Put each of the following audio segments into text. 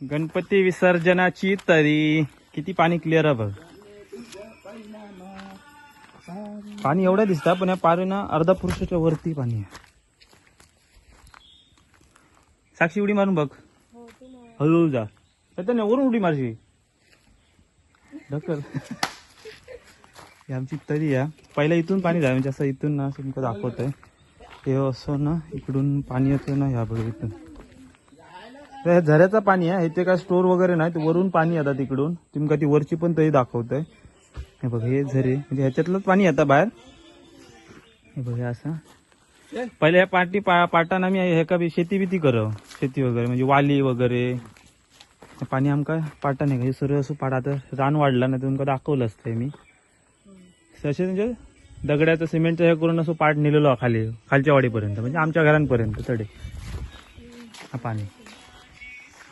गणपती विसर्जनाची तरी. किती पाणी क्लिअर आहे बघ. पाणी एवढं दिसतं पण या पारी ना अर्धा पुरुषाच्या वरती पाणी आहे. साक्षी उडी मारून बघ. हळूहळू जा. चैतन्य वरून उडी मारशी ढकल. ही आमची तरी आहे. पहिला इथून पाणी जाय म्हणजे असं इथून ना असं तुमचं दाखवत आहे ते असं ना इकडून पाणी येतं ना ह्या बघ इथून. तर हे झऱ्याचं पाणी आहे. इथे काय स्टोर वगैरे नाही. ते वरून पाणी येतात तिकडून. तुमका ती वरची पण तरी दाखवत आहे हे बघ हे झरे. म्हणजे ह्याच्यातलंच पाणी येतं बाहेर. हे बघ हे असं. पहिले ह्या पाटी पा पाटानं आम्ही हे का शेती बिती कर शेती वगैरे म्हणजे वाली वगैरे. पाणी आमका पाटा नाही का हे सर्व असं पाट आता रान वाढलं नाही तुमका दाखवलं असतंय मी. तसे म्हणजे दगड्याचं सिमेंटचं हे करून असं पाट नेलेलो खाली. खालच्या वाडीपर्यंत. म्हणजे आमच्या घरांपर्यंत. तडे. हा पाणी.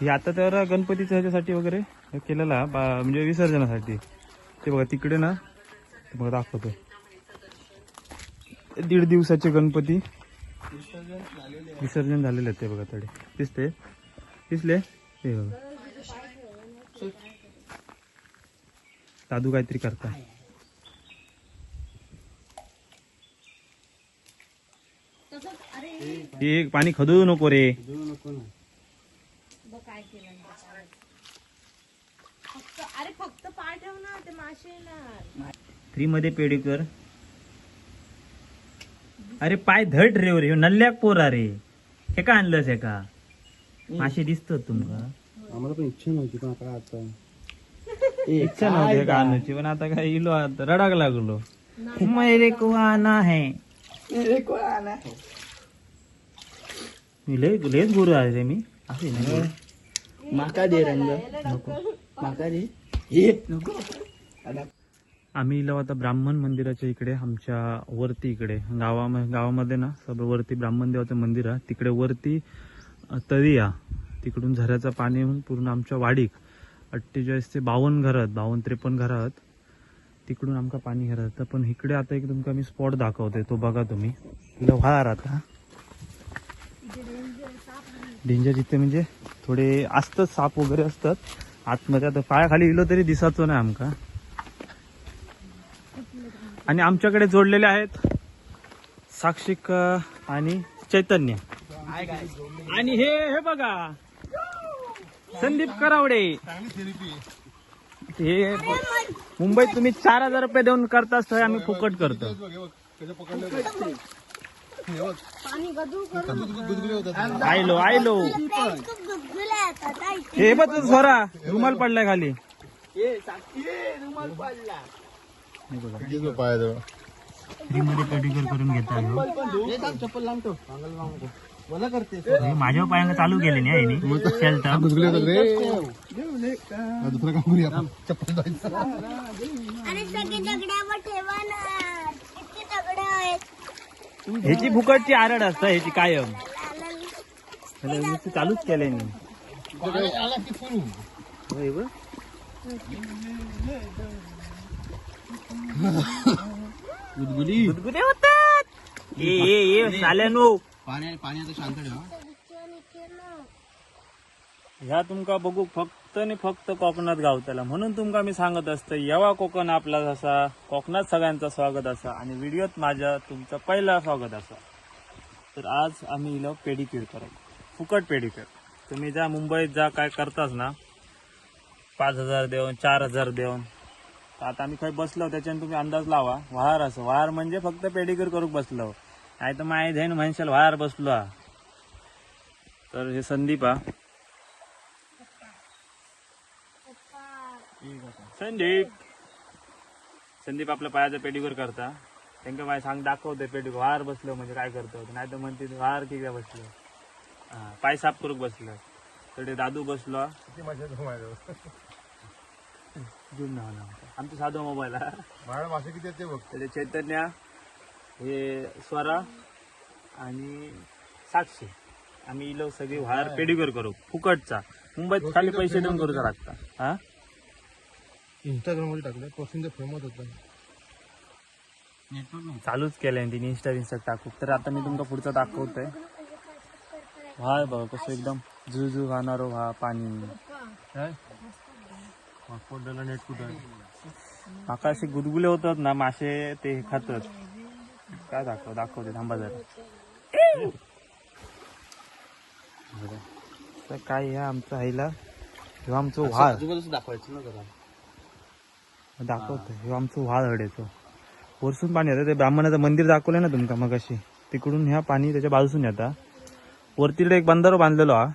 हे आता तर गणपतीच्या ह्याच्यासाठी वगैरे केलेला बा- म्हणजे विसर्जनासाठी. ते बघा तिकडे ना ते बघा दाखवतो दीड दिवसाचे गणपती. विसर्जन झालेले आहेत ते बघा तडे. दिसते दिसले? ते बघा. दादू काहीतरी करता एक पाणी खदू नको रे काय केलं फक्त अरे फक्त पाय ठेव फ्री मध्ये पेडीकर अरे पाय धट रे रे नल्ल्याक पोरा रे हे का आणलंस हे का? मासे दिसतात तुमका. आम्हाला पण इच्छा नव्हती पण काय आता. इच्छा नव्हती का आणायची पण आता काय इलो आता रडाक लागलो. मेरे को आना है. मी लय लयच गुरु आहे रे मी. असे नाही माका दे रंग. माका दे. हे नको आम्ही इलो आता ब्राह्मण मंदिराच्या इकडे आमच्या वरती इकडे. गावा गावामध्ये ना सगळं वरती ब्राह्मण देवाचं मंदिर आहे. तिकडे वरती तरिया तळी तिकडून झऱ्याचं पाणी येऊन पूर्ण आमच्या वाडीक अठ्ठेचाळीस ते बावन्न घरात बावन्न त्रेपन्न आहेत. तिकडून आमका पाणी घरात पण इकडे आता एक तुमका मी स्पॉट दाखवते. तो बघा तुम्ही. इकडे व्हार आता. डेंजर जिथे म्हणजे थोडे असतात साप वगैरे असतात. आतमध्ये आता पायाखाली इलो तरी दिसायचो नाही आमका. आणि आमच्याकडे जोडलेले आहेत साक्षिक आणि चैतन्य. आणि हे हे बघा. संदीप करावडे. हे मुंबईत तुम्ही चार हजार रुपये देऊन करता तर आम्ही फुकट करतो. आयलो आयलो. हे बघ सोरा रुमाल पडलाय खाली. हे बघा फ्रीमध्ये पेडिक्युअर करून घेता ह्यो. चप्पल लावतो मला करते हे माझ्या पायांना चालू केले नाही दुसरं काम करूया चप्पल आणि सगळे दगडावर ठेवा ना किती दगड आहेत ह्याची फुकटची आरड असतं ह्याची कायम चालूच केलंय मी. गुदगुली. गुदगुदे होतात. ये ये ये साल्यानो. पाणी पाणी आता शांत ठेवा. ह्या तुमका बघू फक्त आणि फक्त कोकणात गावताला. म्हणून तुमका मी सांगत असतं येवा कोकण आपला असा. कोकणात सगळ्यांचं स्वागत असा. आणि व्हिडिओत माझ्या तुमचं पहिला स्वागत असा. तर आज आम्ही इलो पेडिक्युअर करायला. फुकट पेडिक्युअर तुम्ही जा मुंबईत जा काय करताच ना पाच हजार देऊन चार हजार देऊन तर आता आम्ही काही बसलो त्याच्याने तुम्ही अंदाज लावा. वाहार असं. वाहार म्हणजे फक्त पेडिक्युअर करूक बसलो. नाही तर माय धैन म्हणशाल वाहार बसलो. हा. तर हे संदीप हा. संदीप. संदीप आपल्या पायाचा पेडिक्युअर करता. त्यांना माय सांग दाखवते पेडिक्युअर वार बसलो म्हणजे काय करतो नाही तर म्हणते वार की काय बसलो? हा पाय साफ करूक बसलो. तर ते दादू बसलो. घेऊन ना आमचा. साधो मोबाईल हा माझ्या भाषा किती येते बघ. तर ते चैतन्य हे स्वरा आणि साक्षी आम्ही इलो सगळी वार पेडिक्युअर करू. फुकटचा. मुंबईत खाली पैसे देऊन करूचा लागता हा? इंस्टाग्राममध्ये टाकलं पसंत फेमस होता. चालूच केलंय तिने. इंस्टा इंस्टा टाकू. तर आता मी तुमका पुढचं दाखवतोय. हा बघा कसं एकदम झुझू वाहणारो हा पाणी. माका असे गुदगुले होतात ना मासे ते खातात. काय दाखव दाखवते थांबा जरा. काय ह्या आमचं आईला? ह्यो आमचं व्हाळ. दाखवायचं ना जरा. दाखवतो ह्यो आमचं व्हाळ हडेतो वरसून पाणी येतं ते ब्राह्मणाचं मंदिर दाखवलंय ना तुमका मग अशी तिकडून ह्या पाणी त्याच्या बाजूसून येता. वरती तिकडे एक बंधारो बांधलेलो हा.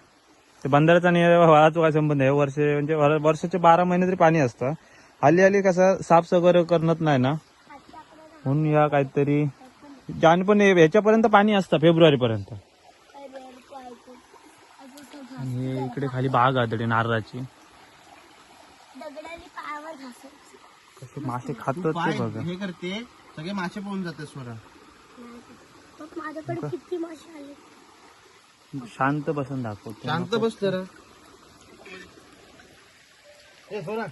ते बंधाराचा आणि व्हाळाचा काय संबंध आहे? वर्ष म्हणजे वर- वर्षाचे बारा महिने तरी पाणी असतं. हल्ली हल्ली कसं साफ वगैरे करत नाही ना? म्हणून या काहीतरी जान पण ह्याच्यापर्यंत पाणी असतं फेब्रुवारी पर्यंत आणि हे इकडे खाली बाग आहे नारळाची. कसे मासे खातात ते बघा. हे करते सगळे मासे पोहून जाते स्वरा. मग माझ्याकडे किती मासे आले? शांत बसून दाखवतो शांत बस जरा. ए स्वरा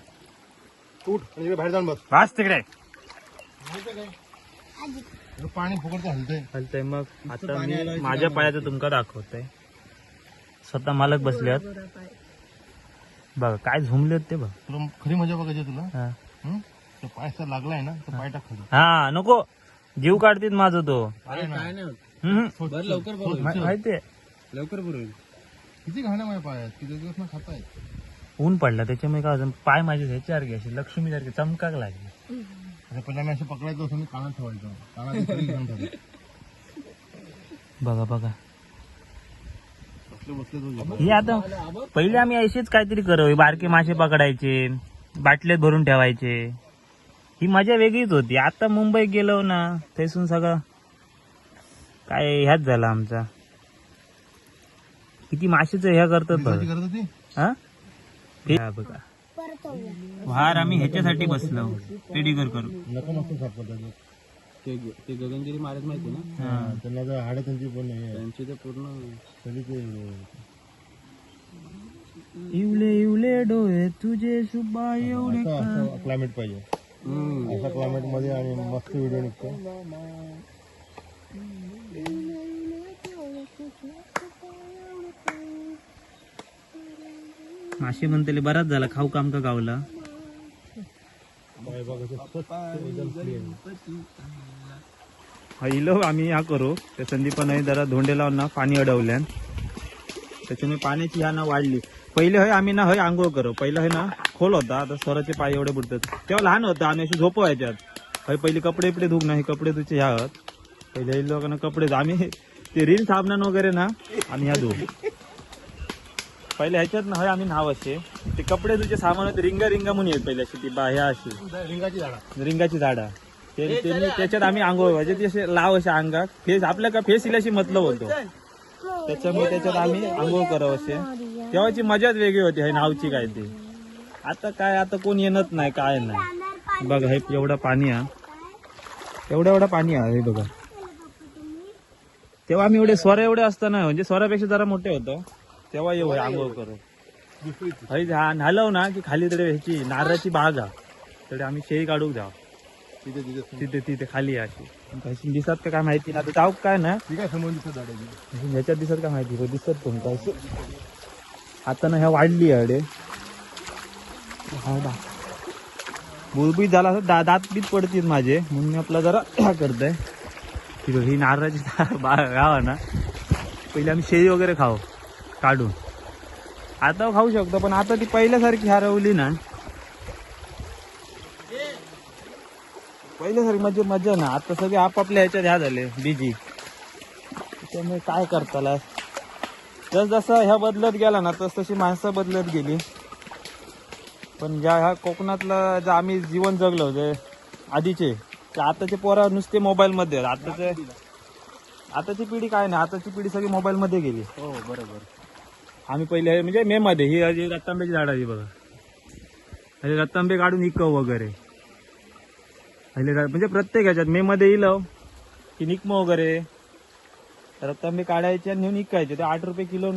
उठ आणि इकडे बाहेर जाऊन बस. वाच तिकडे. पाणी फुकटचं हलतंय. चालतंय मग आता पाणी मी माझ्या पायाचं तुमका दाखवतोय. स्वतः मालक बसल्यात बघा काय झुमलेत ते बघ. तुला खरी मजा बघायची तुला? हा. हं? तो पाय लागलाय ना तर पाय टाक खाली. हा नको. जीव काढतील माझं तो. अरे काय नाही हम्म. लवकर मा- माहितीये. लवकर बरोबर किती घाण्या माझ्या पायात? किती दिवस ना खाताय ऊन पडला त्याच्यामुळे काय होतं, पाय माझे ह्याच्यासारखे असे लक्ष्मी सारखे चमकाक लागले. आता पहिला मी असं पकडायचं असं मी कानात ठेवायचं. कानात इकडे घेऊन ठेवायचं. बघा बघा. बसले बसले तुझे हे आता पहिले आम्ही असेच काहीतरी करव बारके मासे पकडायचे बाटल्यात भरून ठेवायचे. ही मजा वेगळीच होती. आता मुंबईत गेलो ना तेसून सगळं काय ह्याच झाला आमचा. किती माशेच ह्या करतात बघ कशी करत होती हा ते- हा? बघा. वार आम्ही ह्याच्यासाठी बसलो. पेडीकर करू नको मस्त ते ते गगनगिरी महाराज माहिती ना? हा. त्यांना जर हाडं त्यांची पण हे आहे. त्यांची ते पूर्ण तरी ते इवले इवले डोळे तुझे सुबा एवढे असं असं क्लायमेट पाहिजे. अशा क्लायमेटमध्ये आणि मस्त व्हिडिओ निघतो. मासे म्हणतले बराच झाला खाऊ काम का गावला? इलो आम्ही ह्या करू. त्या संदीपाने जरा धोंडे लावून ना पाणी अडवल्यान त्याच्यामुळे पाण्याची ह्या ना वाढली. पहिले हय आम्ही ना हय आंघोळ करू. पहिलं हय ना खोल होता. आता स्वराचे पाय एवढे बुडतात. तेव्हा लहान होता आणि अशी झोप व्हायच्यात. हय पहिले कपडे इपडे धुक नाही कपडे धुचे ह्या. आहेत पहिले लोकांना कपडे आम्ही ते रील साबणान वगैरे ना आम्ही ह्या धुवू. पहिले ह्याच्यात ना हय आम्ही नाव असे. ते कपडे धुचे सामान होते रिंगा रिंगा म्हणून येत पहिले अशी ती बा ह्या अशी. रिंगाची झाडा. रिंगाची झाडा. ते त्यांनी त्याच्यात आम्ही आंघोळ व्हायचे ते असे लाव असे अंगात. फेस आपल्या का फेस इलाशी मतलब होतो त्याच्यामुळे त्याच्यात आम्ही आंघोळ करावं असे. तेव्हाची मजाच वेगळी होती हे नावची काय ती. आता काय आता कोण येणत नाही काय नाही. बघा हे एवढं पाणी आहे. एवढं एवढं पाणी आहे हे बघा. तेव्हा आम्ही एवढे स्वरा एवढे असताना म्हणजे स्वरापेक्षा जरा मोठे होतो. तेव्हा येऊ हे आंघोळ करू हई झालं ना की खाली तडे ह्याची नारळाची बाग हा. तडे आम्ही शेळी काढूक जाऊ. तिथे तिथे तिथे तिथे खाली अशी. कशी दिसत का काय माहिती ना जाऊ काय ना? ती काय समोर दिसत ह्याच्यात दिसत का माहिती? हो दिसत काय? आता ना ह्या वाढली आहे अडे हा बा. बुलबुल झाला असं दा दात बीत पडतील माझे. म्हणून मी आपला जरा ह्या करतोय. की ही नारळाची गाव ना. पहिले आम्ही शेळी वगैरे खाऊ. काढून. आता खाऊ शकतो पण आता ती पहिल्यासारखी हरवली ना. पहिल्यासारखी मजा मजा ना. आता सगळे आपापल्या ह्याच्यात ह्या झाले बिजी त्यामुळे काय करताला? जस जसं ह्या बदलत गेला ना तस तशी माणसं बदलत गेली. पण ज्या ह्या कोकणातला जे आम्ही जीवन जगलो जे आधीचे ते आताचे पोरा नुसते मोबाईल मध्ये आहेत. आताचे आताची पिढी काय नाही आताची पिढी सगळी मोबाईल मध्ये गेली. हो बरोबर. आम्ही पहिले म्हणजे मे मध्ये ही अशी रत्तांब्याची झाड आहे बघा. अरे रत्तांबे काढून इकव वगैरे. पहिले रा- म्हणजे प्रत्येक ह्याच्यात मे मध्ये इलव की निकम वगैरे. रत्तांबे काढायचे आणि नेऊन इकायचे. ते आठ रुपये किलो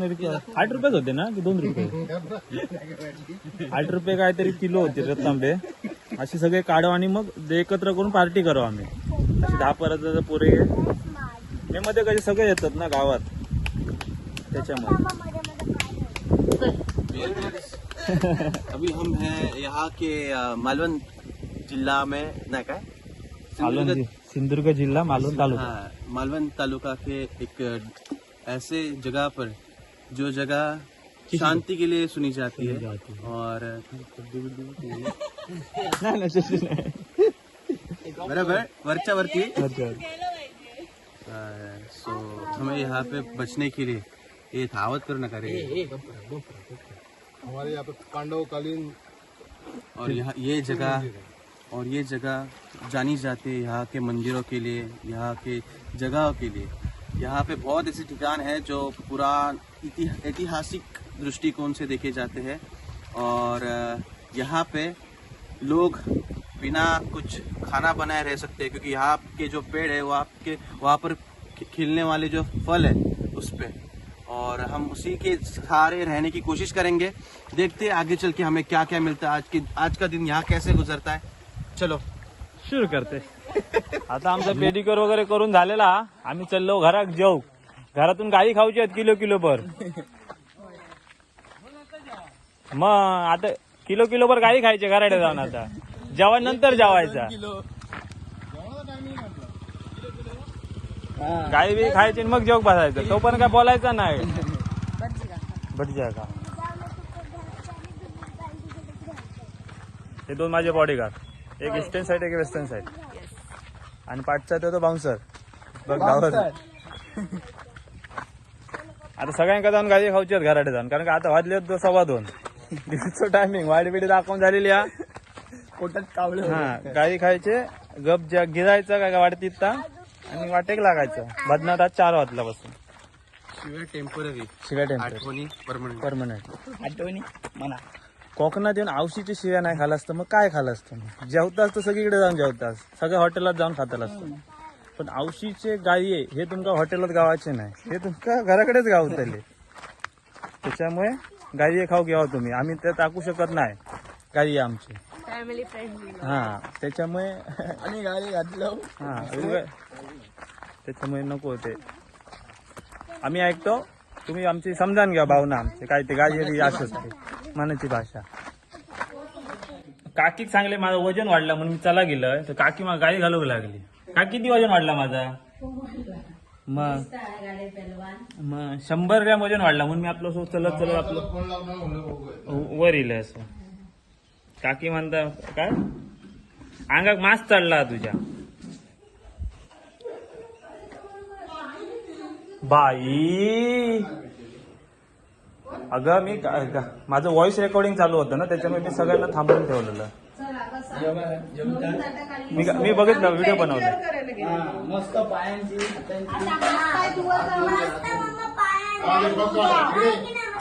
आठ रुपयेच होते ना की दोन रुपये? आठ रुपये काहीतरी किलो होते रत्तांबे असे सगळे काढू आणि मग ते एकत्र करून पार्टी करू आम्ही. अशी दहा परत पुरे मे मध्ये कसे सगळे येतात ना गावात. त्याच्यामुळे. अभी हम हैं यहाँ के मालवण जिला में नहीं का मालवण जि- सिंधुदुर्ग जिल्हा मालवण तालुका। हाँ, मालवण तालुका के एक ऐसे जगह पर जो जगह शांति के लिए सुनी जाती है और बराबर वरच्या वरती. सो हमें यहाँ पे बचने के लिए ये धावत करो नका रे हमारे यहाँ पे पांडवकालीन और यहाँ ये जगह और ये जगह जानी जाती है यहाँ के मंदिरों के लिए यहाँ के जगहों के लिए। यहाँ पे बहुत ऐसे ठिकान है जो पुरान ऐतिहासिक दृष्टिकोण से देखे जाते हैं। और यहाँ पे लोग बिना कुछ खाना बनाए रह सकते हैं क्योंकि यहाँ के जो पेड़ है वो आपके वहाँ पर खिलने वाले जो फल है उस पे। और हम उसी के सहारे रहने की कोशिश करेंगे। देखते हैं आगे चल के हमें क्या क्या मिलता है। आज की आज का दिन यहाँ कैसे गुजरता है। चलो। शुरू करते। आता आमचा पेडिकर वगैरे करून झालेला आम्ही चाललो घरात जाऊ. घरातून गाई खाऊची आहेत किलो किलो भर. मग आता किलो किलो भर गाई खायचे घराडे जाऊन आता. जेवण नंतर जेवायचा. गाई बी खायची आणि मग जेवक बसायचं. तो पण काय बोलायचा नाही. भटजी का हे दोन माझे बॉडीगार्ड एक ईस्टर्न साईड एक वेस्टर्न साईड आणि पाठचा तो बाउन्सर बघ गावात. आता सगळ्यांका जाऊन गाडी खाऊची घराडे जाऊन. कारण का आता वाजले आहेत सव्वा दोन. दिवसचं टायमिंग वाडी बिडी दाखवून झालेली हा. पोटात कावलं हा गाडी खायचे. गप ज्या गिरायचं काय वाटत तिथता आणि वाटेक लागायचं. बदनात आज चार वाजल्यापासून. शिवाय टेंपररी शिव्या टेम्परेचर आठवणी परमनंट परमनंट आठवणी म्हणा. कोकणात येऊन आवशीची शिव्या नाही खाला असतं मग काय खालं असतं? मग जेवतास तर सगळीकडे जाऊन जेवतास सगळ्या हॉटेलात जाऊन खाताल असतं. पण आवशीचे आहे हे तुमका हॉटेलात गावाचे नाही. हे तुमका घराकडेच गावतले त्याच्यामुळे गाई खाऊ घ्यावा तुम्ही. आम्ही ते टाकू शकत नाही. गाई आहे आमची. फॅमिली फ्रेंडली हा त्याच्यामुळे आणि गाडी घातलं. हा त्याच्यामुळे नको ते आम्ही ऐकतो तुम्ही आमची समजान घ्या भावना आमची काय ते असं असते मनाची भाषा. काकीक सांगले माझं वजन वाढलं म्हणून मी चला गेलं तर काकी मला गाडी घालवू लागली. का किती वजन वाढला माझा? मग मग शंभर ग्रॅम वजन वाढला म्हणून मी आपलं असं चलत चलत आपलं वर येईल असं. काकी म्हणता काय? अंगाक मास चढला तुझ्या. बाई. अगं मी माझं व्हॉइस रेकॉर्डिंग चालू होतं ना त्याच्यामुळे मी सगळ्यांना थांबवून ठेवलेलं. मी मी बघितलं व्हिडिओ बनवलं. मस्त पायांची हातांची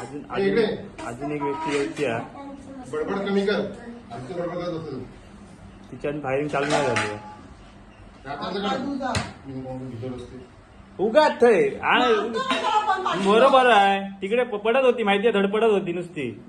अजून अजून अजून एक व्यक्ती यायची आहे. बडबड कमी कर. तिच्या फायरिंग चालू नाही झाली. उगाच थंय आणि बरोबर आहे. तिकडे प- पडत होती माहितीये? धडपडत होती नुसती.